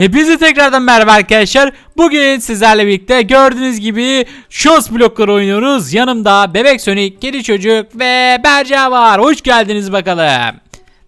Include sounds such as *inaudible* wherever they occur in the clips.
Hepinize tekrardan merhaba arkadaşlar. Bugün sizlerle birlikte gördüğünüz gibi şans blokları oynuyoruz. Yanımda Bebek Sonic, Kedi Çocuk ve Berca var. Hoş geldiniz bakalım.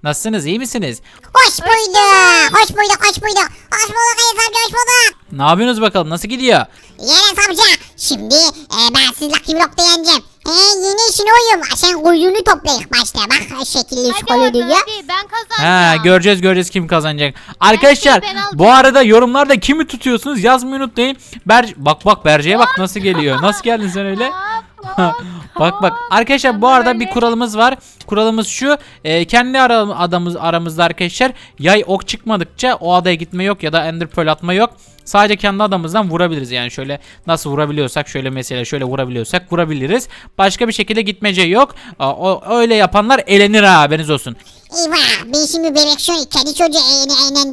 Nasılsınız iyi misiniz? Hoş bulduk. Hoş bulduk, hoş bulduk. Hoş bulduk Enes amca, hoş bulduk. Ne yapıyorsunuz bakalım nasıl gidiyor? Enes amca, şimdi e, ben sizi Lucky Block'ta yeneceğim. E, yeni işin oyum. Sen kuyruğunu topla ilk başta. Bak şekilli şokolu oradan, diyor. hadi ben kazanacağım. Ha göreceğiz göreceğiz kim kazanacak. Arkadaşlar ben alacağım. bu arada yorumlarda kimi tutuyorsunuz yazmayı unutmayın. Ber bak bak Berce'ye bak nasıl geliyor. Nasıl geldin sen öyle? Hop, hop, *laughs* bak bak arkadaşlar bu arada bir kuralımız var. Kuralımız şu. e, kendi ara, adamız aramızda arkadaşlar yay ok çıkmadıkça o adaya gitme yok ya da ender pearl atma yok. Sadece kendi adamımızdan vurabiliriz yani şöyle nasıl vurabiliyorsak şöyle mesela şöyle vurabiliyorsak vurabiliriz. Başka bir şekilde gitmece yok. O, öyle yapanlar elenir ha haberiniz olsun. Eyvah, ben şimdi bebek şu kedi çocuğu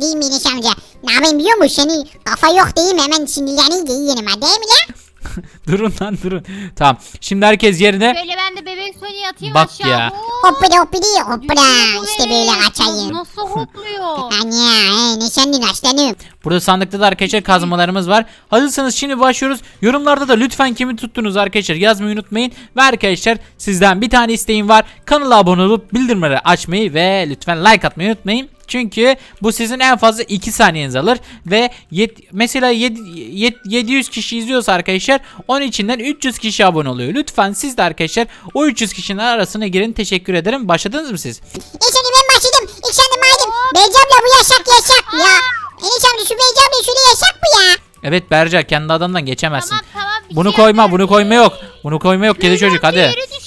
değil mi Enes amca? Ne yapayım biliyor musun? Senin kafa yok değil mi? Hemen sinirlenince yiyelim ha değil mi ya? *laughs* durun lan durun. Tamam şimdi herkes yerine. Şöyle ben de bebek Sony'yi atayım Bak aşağı. ya. Hop. Hoppidi hoppidi hoppida. Düşüyor bu İşte böyle kaçayım. Nasıl hopluyor? Anya, e, ne sendin aslanım? Burada sandıkta da arkadaşlar kazmalarımız var. Hazırsanız şimdi başlıyoruz. Yorumlarda da lütfen kimi tuttunuz arkadaşlar yazmayı unutmayın. Ve arkadaşlar sizden bir tane isteğim var. Kanala abone olup bildirimleri açmayı ve lütfen like atmayı unutmayın. Çünkü bu sizin en fazla 2 saniyenizi alır ve yet, mesela yed- yet- 700 kişi izliyorsa arkadaşlar onun içinden 300 kişi abone oluyor. Lütfen siz de arkadaşlar o 300 kişinin arasına girin. Teşekkür ederim. Başladınız mı siz? Şimdi ben başladım. İlk şimdi maydım. Beyci abla bu yaşak yaşak ya. Amca şu Beyci abla şöyle yaşak mı ya? Evet Berca kendi adamdan geçemezsin. Tamam tamam. bir Bunu şey koyma, yapıyorum. bunu koyma yok. Bunu koyma yok kedi çocuk hadi. Düştü.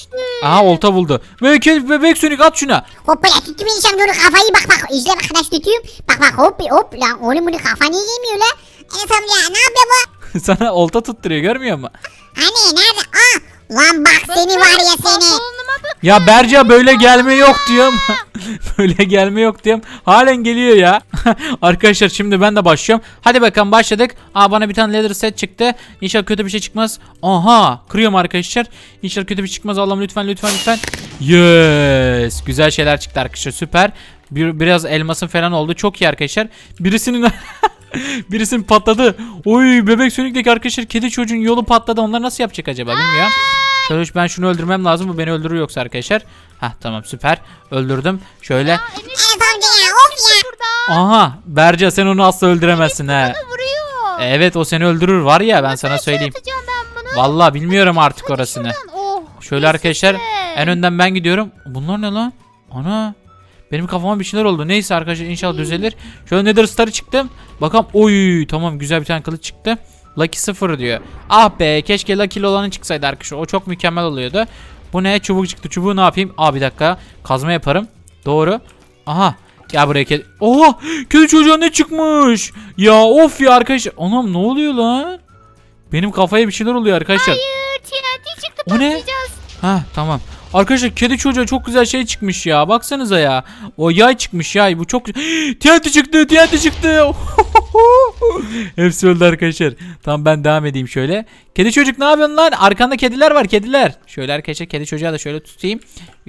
Aha olta buldu. Bebek, bebek sönük at şuna. Hoppala tuttum Enes amca onu kafayı bak bak. İzle bak arkadaş tutuyorum. Bak bak hop hop lan oğlum bunu kafa niye yemiyor lan? Enes amca ne yapıyor bu? *laughs* Sana olta tutturuyor görmüyor musun? Hani nerede? Aa lan bak seni var ya seni. Ya Berca böyle gelme yok diyorum. *laughs* *laughs* böyle gelme yok diyorum. Halen geliyor ya. *laughs* Arkadaşlar şimdi ben de başlıyorum. Hadi bakalım başladık. Aa bana bir tane leather set çıktı. İnşallah kötü bir şey çıkmaz. Aha kırıyorum arkadaşlar. İnşallah kötü bir şey çıkmaz. Allah'ım lütfen lütfen lütfen. Yes. Güzel şeyler çıktı arkadaşlar süper. Bir, biraz elmasın falan oldu. Çok iyi arkadaşlar. Birisinin *laughs* Birisinin patladı. Oy bebek sönükteki arkadaşlar kedi çocuğun yolu patladı. Onlar nasıl yapacak acaba bilmiyorum. Şöyle ben şunu öldürmem lazım. Bu beni öldürür yoksa arkadaşlar. Hah tamam süper. Öldürdüm. Şöyle. Enes amca ya of ya. Burada. Aha Berca sen onu asla öldüremezsin he. Bana vuruyor. Evet o seni öldürür var ya ben sana söyleyeyim. atacağım ben bunu? Vallahi bilmiyorum artık orasını. Şuradan, Oh. Şöyle arkadaşlar en önden ben gidiyorum. Bunlar ne lan? Ana. Benim kafama bir şeyler oldu. Neyse arkadaşlar inşallah düzelir. Şöyle Nether Star'ı çıktım. Bakalım. Oy tamam güzel bir tane kılıç çıktı. Lucky 0 diyor. Ah be keşke Lucky'li olanı çıksaydı arkadaşlar. O çok mükemmel oluyordu. Bu ne? Çubuk çıktı. Çubuğu ne yapayım? Aa bir dakika. Kazma yaparım. Doğru. Aha. Gel buraya kedi. Oha! Kedi çocuğa ne çıkmış? Ya of ya arkadaşlar. Anam ne oluyor lan? Benim kafaya bir şeyler oluyor arkadaşlar. Hayır TNT çıktı O ne? Ha tamam. Arkadaşlar kedi çocuğa çok güzel şey çıkmış ya. Baksanıza ya. O yay çıkmış yay. Bu çok TNT *gasps* çıktı. TNT çıktı. *laughs* *laughs* Hepsi öldü arkadaşlar. Tamam ben devam edeyim şöyle. Kedi çocuk ne yapıyorsun lan? Arkanda kediler var kediler. Şöyle arkadaşlar kedi çocuğa da şöyle tutayım.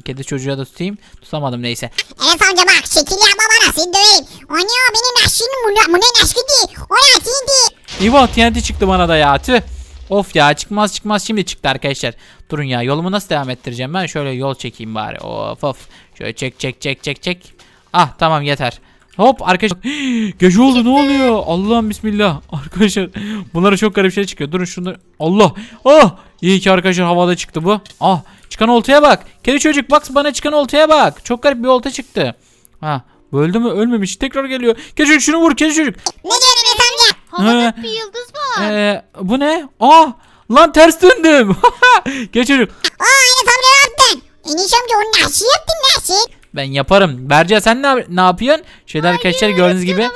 Kedi çocuğa da tutayım. Tutamadım neyse. Enes amca bak şekil yapma bana seni döveyim. O ne o benim aşkım bu ne, bu ne aşkı değil. O ne aşkı İbo TNT çıktı bana da ya. Tüh. Of ya çıkmaz çıkmaz şimdi çıktı arkadaşlar. Durun ya yolumu nasıl devam ettireceğim ben? Şöyle yol çekeyim bari. Of of. Şöyle çek çek çek çek çek. Ah tamam yeter. Hop arkadaşlar. *gasps* Gece oldu ne oluyor? Allah'ım bismillah. *laughs* Arkadaşlar bunlara çok garip şey çıkıyor. Durun şunları. Allah. Ah. İyi ki arkadaşlar havada çıktı bu. Ah. Çıkan oltaya bak. Kedi çocuk bak bana çıkan oltaya bak. Çok garip bir olta çıktı. Ha. Öldü mü? Ölmemiş. Tekrar geliyor. Kedi çocuk şunu vur. Kedi çocuk. Ne Enes amca? Havada bir yıldız var. Ee, bu ne? Ah! Lan ters döndüm. *laughs* Geç çocuk. Aa amca ne yaptın? Enes amca onu nasıl yaptın nasıl? Ben yaparım. Berca sen ne, ne yapıyorsun? Şöyle arkadaşlar gördüğünüz gibi. Var.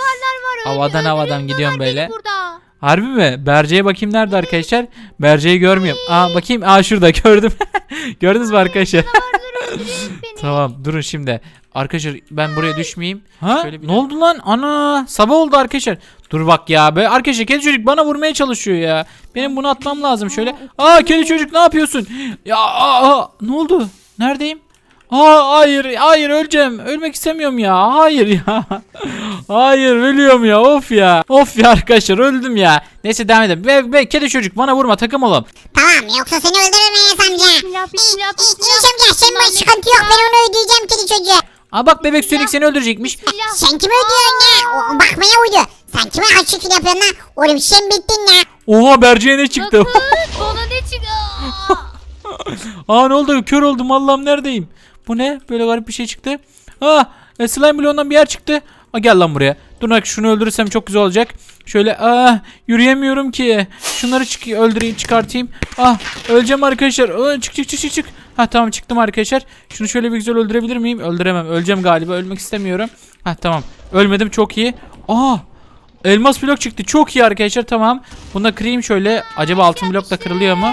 Havadan havadan gidiyorum böyle. Burada. Harbi mi? Berce'ye bakayım nerede arkadaşlar? Berce'yi görmüyorum. Aa bakayım. Aa şurada *laughs* gördüm. Gördünüz mü arkadaşlar? *laughs* Tamam durun şimdi. Arkadaşlar ben buraya düşmeyeyim. Ha? Ne oldu lan? Ana sabah oldu arkadaşlar. Dur bak ya be. Arkadaşlar kedi çocuk bana vurmaya çalışıyor ya. Benim bunu atmam lazım şöyle. Aa kedi çocuk ne yapıyorsun? Ya aa, aa, ne oldu? Neredeyim? Aa hayır hayır öleceğim. Ölmek istemiyorum ya. Hayır ya. *laughs* hayır ölüyorum ya. Of ya. Of ya arkadaşlar öldüm ya. Neyse devam edelim. Be, be, kedi çocuk bana vurma takım olalım. Tamam yoksa seni öldürürüm Enes amca. Bismillah, bismillah, İ- İ- bismillah. Enes amca sen bana sıkıntı yok ben onu ödeyeceğim kedi çocuğu. Aa bak bebek sönük seni öldürecekmiş. Sen kime ödüyorsun ya? O, bakmaya uydu. Sen kime açık yapıyorsun lan? Oğlum sen bittin ya. Oha Berce'ye ne çıktı? Bakın bana ne çıktı? *laughs* Aa ne oldu? Kör oldum. Allah'ım neredeyim? Bu ne? Böyle garip bir şey çıktı. Aa e, slime milyondan bir yer çıktı. Aa gel lan buraya. Dur bak şunu öldürürsem çok güzel olacak. Şöyle aa yürüyemiyorum ki. Şunları çık öldüreyim çıkartayım. Ah öleceğim arkadaşlar. Aa, çık çık çık çık çık. Ha tamam çıktım arkadaşlar. Şunu şöyle bir güzel öldürebilir miyim? Öldüremem. Öleceğim galiba. Ölmek istemiyorum. Ha tamam. Ölmedim çok iyi. Aa elmas blok çıktı. Çok iyi arkadaşlar tamam. Bunu da kırayım şöyle. Acaba altın blok da kırılıyor mu?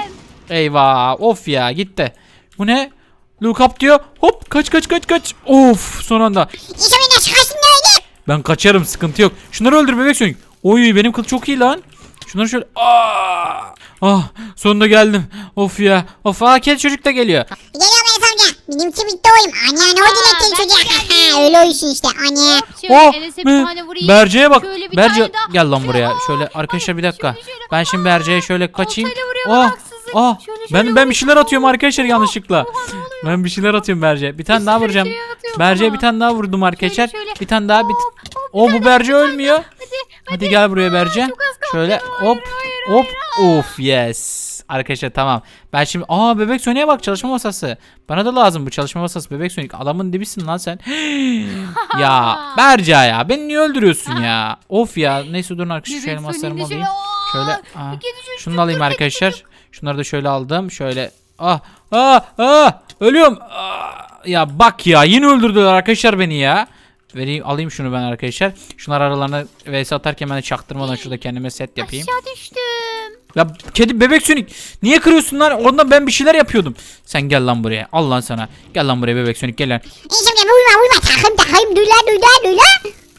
Eyvah of ya gitti. Bu ne? Look up diyor. Hop kaç kaç kaç kaç. Of son anda. Çıkarsın öyle? Ben kaçarım sıkıntı yok. Şunları öldür bebek sönük. Oy benim kıl çok iyi lan. Şunları şöyle. Aa! Ah sonunda geldim. Of ya. Of aa kedi çocuk da geliyor. Geliyorum Enes amca. Benimki bitti oyun. Anne ne oldu Aa, ben çocuğa? geldim. *laughs* Öyle oysun işte anne. Şöyle Oh, Enes'e bir be- tane vurayım. Berce'ye bak. Şöyle bir Berce tane daha. gel lan Şöyle, buraya. aa, Şöyle arkadaşlar bir dakika. şöyle. Ben şimdi Berce'ye şöyle kaçayım. Oltayla vuruyor, Oh, haksızlık. ah, Şöyle, ben şöyle ben bir vuruyor. şeyler atıyorum arkadaşlar yanlışlıkla. Oha? Ben bir şeyler atıyorum Berce. Bir tane daha sürü vuracağım. şey atıyor Berce'ye bana. bir tane daha vurdum arkadaşlar. şöyle. Bir tane daha Hop, hop, O bu tane Berce daha, bir tane ölmüyor. daha. Hadi, Hadi gel buraya Berce. çok az kaldı. Şöyle Hayır, hop hayır, hop of yes. Arkadaşlar tamam. Ben şimdi aa bebek Sony'e bak çalışma masası. Bana da lazım bu çalışma masası bebek Sonic. Adamın dibisin lan sen. *gasps* ya *laughs* Berce ya beni niye öldürüyorsun ya? Of ya neyse durun arkadaşlar şu Bebek elmaslarımı Sonic'le alayım. şöyle, Şöyle aa, aa, şunu da alayım dur, arkadaşlar. Şunları da şöyle aldım. Şöyle ah ah ah ölüyorum. Ah, ya bak ya yine öldürdüler arkadaşlar beni ya. Vereyim alayım şunu ben arkadaşlar. Şunlar aralarına vs atarken ben de çaktırmadan şurada kendime set yapayım. Aşağı düştüm. Ya kedi bebek sönük niye kırıyorsun lan? Ondan ben bir şeyler yapıyordum. Sen gel lan buraya. Al lan sana. Gel lan buraya bebek sönük gel lan. Uyma uyma takım takım.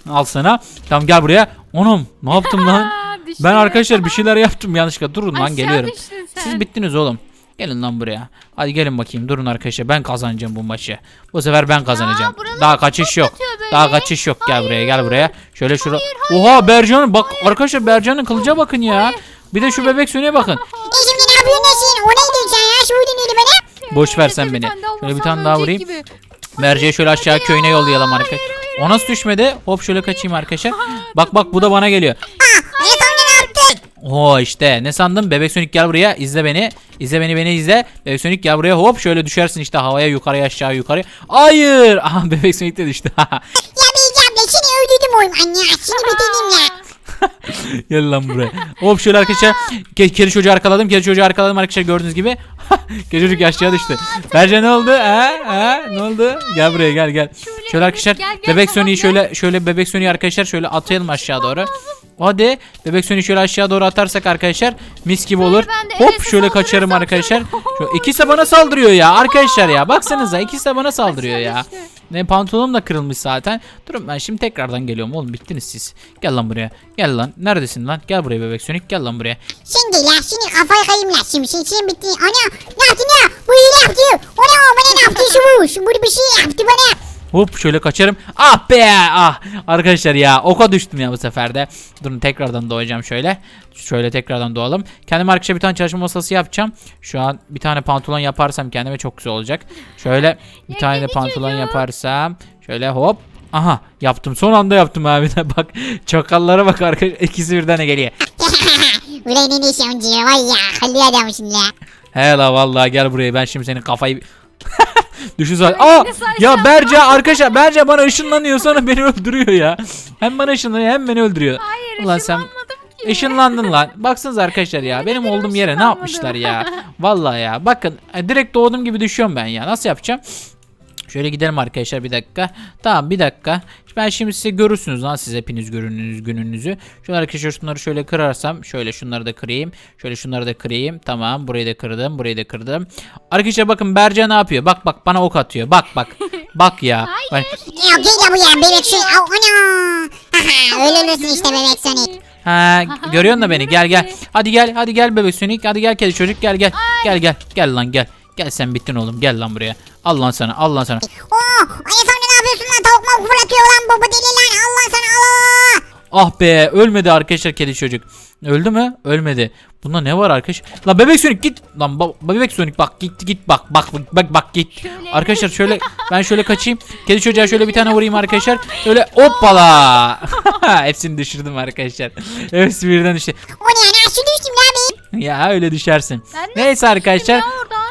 Al sana. Tamam gel buraya. Onum ne yaptım lan? *laughs* Ben arkadaşlar bir şeyler yaptım yanlışlıkla. Durun lan Aşağı geliyorum. düştün sen. Siz bittiniz oğlum. Gelin lan buraya. Hadi gelin bakayım. Durun arkadaşlar. Ben kazanacağım bu maçı. Bu sefer ben kazanacağım. buraları Daha kaçış yok. Daha kaçış yok. Gel buraya. Gel Hayır. buraya. Şöyle şura. Oha Bercan bak arkadaşlar Bercan'ın kılıca bakın ya. Bir de şu bebek sönüğe bakın. *laughs* Amca ne yapıyorsun Nesin? O neydi sen ya? Şu neydi bana? Boş ver sen beni. Şöyle bir tane daha vurayım. gibi. Merceği şöyle aşağı köyüne yollayalım arkadaşlar. O nasıl düşmedi? Hop şöyle kaçayım arkadaşlar. *laughs* Bak bak bu da bana geliyor. Ah Enes amca ne yaptın? Oo işte. Ne sandın? Bebek sönük gel buraya izle beni. İzle beni beni izle. Bebek sönük gel buraya hop şöyle düşersin işte havaya yukarıya aşağı yukarı. Hayır! *laughs* Aha bebek sönük de düştü. Ya Beyci abla seni öldürdüm oyun anne. Seni bitirdim ya. *laughs* gel lan buraya. Hop şöyle arkadaşlar. Ke kedi çocuğu arkaladım kedi çocuğu arkaladım arkadaşlar gördüğünüz gibi. *laughs* Kedi çocuk aşağı düştü. Berce ne oldu? Ha ha ne oldu? Gel buraya gel gel. Şöyle arkadaşlar Gel, gel, bebek gel. şöyle şöyle bebek sönüğü arkadaşlar şöyle atayalım aşağı doğru Hadi bebek sönüğü şöyle aşağı doğru atarsak arkadaşlar mis gibi olur. Hop şöyle kaçarım arkadaşlar. *laughs* Şu ikisi bana saldırıyor ya arkadaşlar ya. Baksanıza ikisi bana saldırıyor ya. Ne pantolonum da kırılmış zaten. Durun ben şimdi tekrardan geliyorum oğlum bittiniz siz. Gel lan buraya. Gel lan. Neredesin lan? Gel buraya bebek sönük. Gel lan buraya. De la seni kafayı kayayım la şimdi sen sen bittin. Ana ne yaptın ya? Bu iyi yaptı. O ne o bana ne yaptı şu bu? Şu bu bir şey yaptı bana. Hop şöyle kaçarım. Ah be ah. Arkadaşlar ya oka düştüm ya bu sefer de. Durun tekrardan doğacağım şöyle. Şöyle tekrardan doğalım. Kendime arkadaşlar bir tane çalışma masası yapacağım. Şu an bir tane pantolon yaparsam kendime çok güzel olacak. Şöyle *laughs* bir Ya tane de pantolon yaparsam. Şöyle hop. Aha yaptım. Son anda yaptım abi de bak. Çakallara bak arkadaşlar. İkisi birden de geliyor. *laughs* Ulan Enes amca vay ya akıllı adamsın la. He la vallahi gel buraya. Ben şimdi senin kafayı *laughs* Düşün zaten. Ay, Aa ya Berce arkadaşlar Berce bana ışınlanıyor sonra beni öldürüyor ya. Hem bana ışınlanıyor hem beni öldürüyor. Hayır Ulan sen ki. ışınlandın lan. *laughs* Baksanıza arkadaşlar ya. Benim olduğum yere ne yapmışlar ya. *laughs* Vallahi ya. Bakın e, direkt doğduğum gibi düşüyorum ben ya. Nasıl yapacağım? Şöyle gidelim arkadaşlar bir dakika. Tamam bir dakika. Ben şimdi size görürsünüz lan siz hepiniz görününüz gününüzü. Şöyle arkadaşlar şunları şöyle kırarsam. Şöyle şunları da kırayım. Şöyle şunları da kırayım. Tamam burayı da kırdım. Burayı da kırdım. Arkadaşlar bakın Berce ne yapıyor? Bak bak bana ok atıyor. Bak bak. *laughs* Bak ya. Hayır. Bak- Ya gel de bu ya bebek şu. Au, Ana. *laughs* Ölürsün işte bebek Sonic. Ha görüyorsun da beni. Gel gel. Hadi gel. Hadi gel bebek Sonic. Hadi gel kedi çocuk gel gel. Gel gel. Gel lan gel. Gel sen bittin oğlum. Gel lan buraya. Al lan sana. Al lan sana. Oh Enes amca ne yapıyorsun lan tavuk mavuk fırlatıyor lan bu bu deli lan Allah sana Allah. Ah be ölmedi arkadaşlar kedi çocuk. Öldü mü? Ölmedi. Bunda ne var arkadaş? Lan bebek sönük git. Lan ba- bebek sönük bak git git bak bak bak bak, bak git. Şöyle. Arkadaşlar şöyle ben şöyle kaçayım. Kedi çocuğa şöyle bir tane vurayım arkadaşlar. Öyle *laughs* hoppala. *laughs* Hepsini düşürdüm arkadaşlar. Hepsi birden düştü. O ne nasıl düştüm lan ben? Ya öyle düşersin. Ben de Neyse arkadaşlar. ya.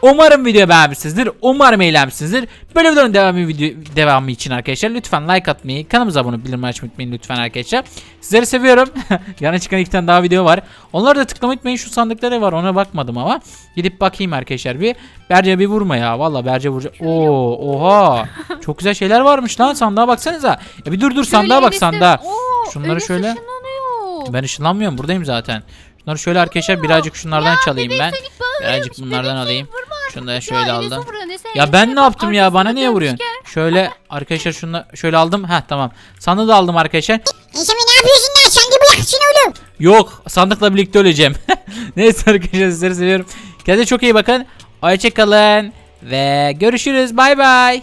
Umarım video beğenmişsinizdir. Umarım eğlenmişsinizdir. Böyle videoların devamı, video, devamı için arkadaşlar lütfen like atmayı, kanalımıza abone olup bildirim açmayı unutmayın lütfen arkadaşlar. Sizleri seviyorum. *laughs* Yana çıkan iki tane daha video var. Onları da tıklamayı unutmayın. Şu sandıkları var ona bakmadım ama. Gidip bakayım arkadaşlar bir. Berce bir vurma ya. Valla Berce vuracak. Oo, oha. Çok güzel şeyler varmış lan sandığa baksanıza. Ya bir dur dur sandığa bak sandığa. Şunları şöyle-. Ben ışınlanmıyorum buradayım zaten. Şunları şöyle arkadaşlar birazcık şunlardan çalayım ben. Birazcık bunlardan alayım. Şunu da Ya şöyle Enes'e aldım. vuruyor, Enes'e, Ya Enes'e ben ne bak, yaptım ya bana arkasına niye vuruyorsun? dönmüşken. Şöyle arkadaşlar şunu şöyle aldım. Heh tamam. Sandığı da aldım arkadaşlar. Amca ne yapıyorsun lan sen de bu yakışın oğlum. Yok sandıkla birlikte öleceğim. *laughs* Neyse arkadaşlar sizleri seviyorum. Kendinize çok iyi bakın. Hoşçakalın. Ve görüşürüz. Bay bay.